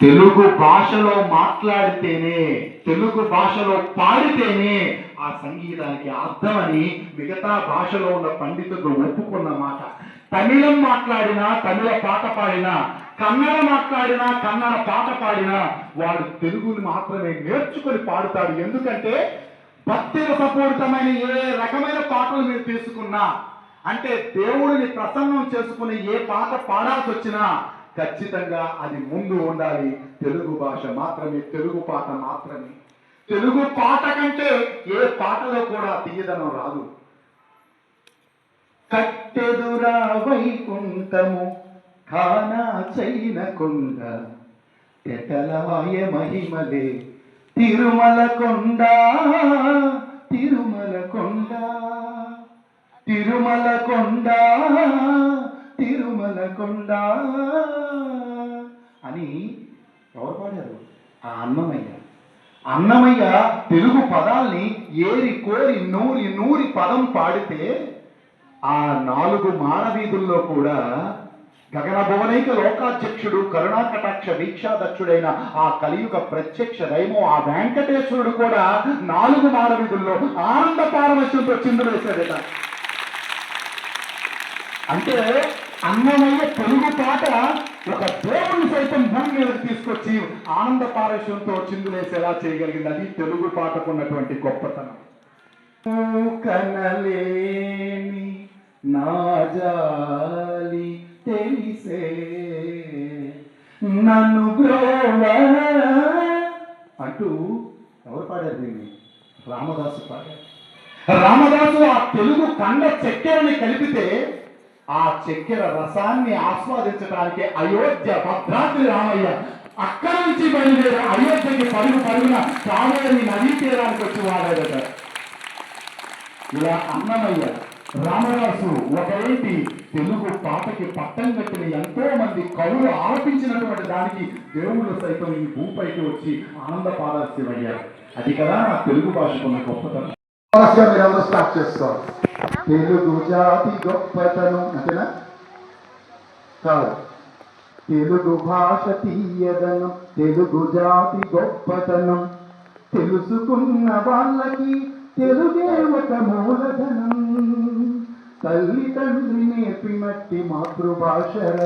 తెలుగు భాషలో మాట్లాడితేనే తెలుగు భాషలో పాడితేనే ఆ సంగీతానికి అర్థమని మిగతా భాషలో ఉన్న పండితులు ఒప్పుకున్న మాట. తమిళం మాట్లాడినా తమిళ పాట పాడినా కన్నడ మాట్లాడినా కన్నడ పాట పాడినా వాడు తెలుగుని మాత్రమే నేర్చుకొని పాడుతాడు. ఎందుకంటే భక్తి రసపూరితమైన ఏ రకమైన పాటలు మీరు తీసుకున్నా అంటే దేవుడిని ప్రసన్నం చేసుకుని ఏ పాట పాడాల్సి వచ్చినా ఖచ్చితంగా అది ముందు ఉండాలి. తెలుగు భాష మాత్రమే తెలుగు పాట మాత్రమే. తెలుగు పాట కంటే ఏ పాటలో కూడా తీయదనం రాదు. కట్టెదురా వైకుంఠము కానా చైన కొండ తెటలాయ మహిమలే తిరుమల కొండ తిరుమల కొండ తిరుమల కొండ. కొండ అని ఎవరు పాడారు? ఆ అన్నమయ్య. అన్నమయ్య తెలుగు పదాల్ని ఏరి కోరి నూరి నూరి పదం పాడితే ఆ నాలుగు మానవీధుల్లో కూడా గగన భువనైక లోకాధ్యక్షుడు కరుణాకటాక్ష వీక్షాదక్షుడైన ఆ కలియుగ ప్రత్యక్ష దైవం ఆ వెంకటేశ్వరుడు కూడా నాలుగు మానవీధుల్లో ఆనంద పారవశ్యంతో చిందులు వేశాడట. అంటే అన్నమయ్య తెలుగు పాట ఒక దేవుని సైతం భూమి మీద తీసుకొచ్చి ఆనంద పారవశ్యంతో చిందులేసేలా చేయగలిగింది. అది తెలుగు పాటకున్నటువంటి గొప్పతనం. కనలేని నాజాలి తెలిసే నన్ను అంటూ ఎవరు పాడారు దీన్ని? రామదాసు పాడారు. రామదాసు ఆ తెలుగు కండ చక్కెరని కలిపితే ఆ చక్కెర రసాన్ని ఆస్వాదించడానికి అయోధ్య భద్రాద్రి రామయ్య అక్కడి నుంచి బయలుదేరి అయోధ్యకి పరుగు పరుగున కావేరి నదీ తీరానికి వచ్చి వాడాడట ఇలా అన్నమయ్య రామదాసు ఒకటి తెలుగు పాటకి పట్టం కట్టిన ఎంతో మంది కవులు ఆలపించినటువంటి దానికి దేవుళ్ళు సైతం ఈ భూపైకి వచ్చి ఆనంద పాదాస్యమయ్యారు అది కదా నా తెలుగు భాషకున్న గొప్పతనం. భాషగా స్టార్ట్ చేసుకోవాలి. తెలుగు జాతి గొప్పతనం అంతేనా కాదు తెలుగు భాష తీయదనం తెలుగు జాతి గొప్పతనం తెలుసుకున్న వాళ్ళకి తెలుగే ఒక మూలధనం తల్లి తండ్రి నేర్పినట్టి మాతృభాషర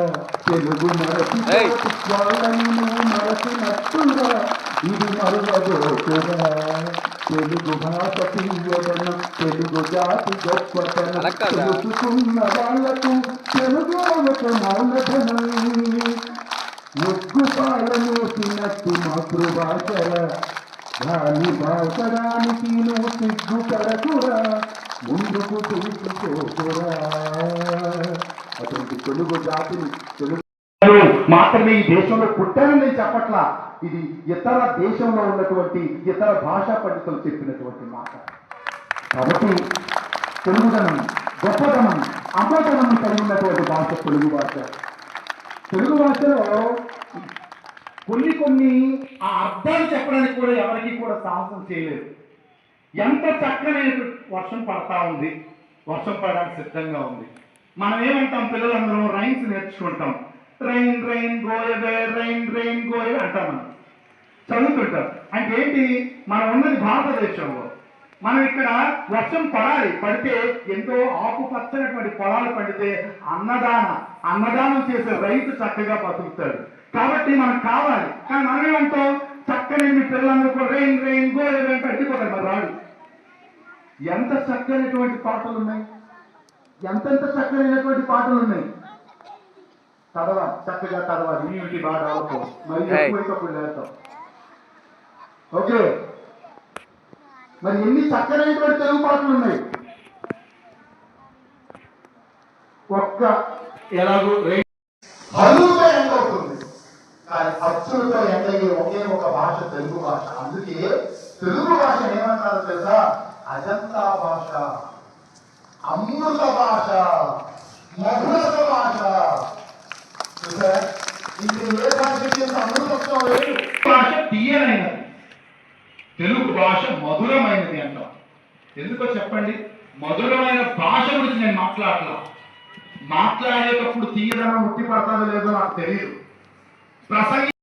తెలుగు మరచి ఏయ్. వాళ్ళని మరచినట్టుగా ఇది మరువబోతురా తెలుగు భాష తీయదనం తెలుగు జాతి గొప్పతనం. తెలుసుకున్న వాళ్ళకు తెలుగు ఒక మౌలధనం ముగ్గు పాలను తినట్టు మాతృభాషర దాని భాషడానికి నువ్వు సిగ్గుపడకురా ముందుకు చూసుకోకురా అటువంటి తెలుగు జాతిని తెలుగు మాత్రమే ఈ దేశంలో పుట్టారని నేను చెప్పట్లా. ఇది ఇతర దేశంలో ఉన్నటువంటి ఇతర భాషా పండితులు చెప్పినటువంటి మాట. కాబట్టి తెలుగుదనం గొప్పదనం అమ్మదనం కలిగి ఉన్నటువంటి భాష తెలుగు భాష. తెలుగు భాషలో కొన్ని కొన్ని ఆ అర్థాలు చెప్పడానికి కూడా ఎవరికి కూడా సాహసం చేయలేదు. ఎంత చక్కని వర్షం పడతా ఉంది వర్షం పడడానికి సిద్ధంగా ఉంది. మనం ఏమంటాం పిల్లలందరం రైన్స్ నేర్చుకుంటాం. Rain rain go away rain rain go away అంటాం మనం. చదువుతుంటాం అంటే ఏంటి? మనం ఉన్నది భారతదేశంలో. మనం ఇక్కడ వర్షం పడాలి. పడితే ఎంతో ఆకుపచ్చనటువంటి పొలాలు పండితే అన్నదాన అన్నదానం చేసే రైతు చక్కగా బతుకుతాడు. కాబట్టి మనకు కావాలి. కానీ మనం ఏమంటాం? చక్కని మీ పిల్లలందరూ రెయిన్ రెయిన్ గో రెయిన్ పెట్టిపోతారు మరి రాడు ఎంత చక్కనటువంటి పాటలు ఉన్నాయి? ఎంతెంత చక్కనైనటువంటి పాటలు ఉన్నాయి? చదవా చక్కగా చదవాలి. ఇమ్యూనిటీ బాగా డెవలప్ మరి. ఎక్కువైనప్పుడు లేస్తాం. ఓకే. మరి ఎన్ని చక్కనైనటువంటి తెలుగు పాటలు ఉన్నాయి? ఒక్క ఎలాగో ఎండ్ అవుతుంది. కానీ అచ్చులతో ఎండ్ అయ్యే ఒకే ఒక భాష తెలుగు భాష. అందుకే తెలుగు భాష ఏమంటారో తెలుసా? అజంతా భాష అమృత భాష మధురత భాష చూసారా? ఇంక ఏ భాషకి ఇంత అమృతత్వం లేదు భాష తీయనైనది తెలుగు భాష మధురమైనది అంటాం ఎందుకో చెప్పండి? మధురమైన భాష గురించి నేను మాట్లాడలా. మాట్లాడేటప్పుడు తీయదనం ఉట్టి పడతాదో లేదో నాకు తెలియదు. ప్రసంగి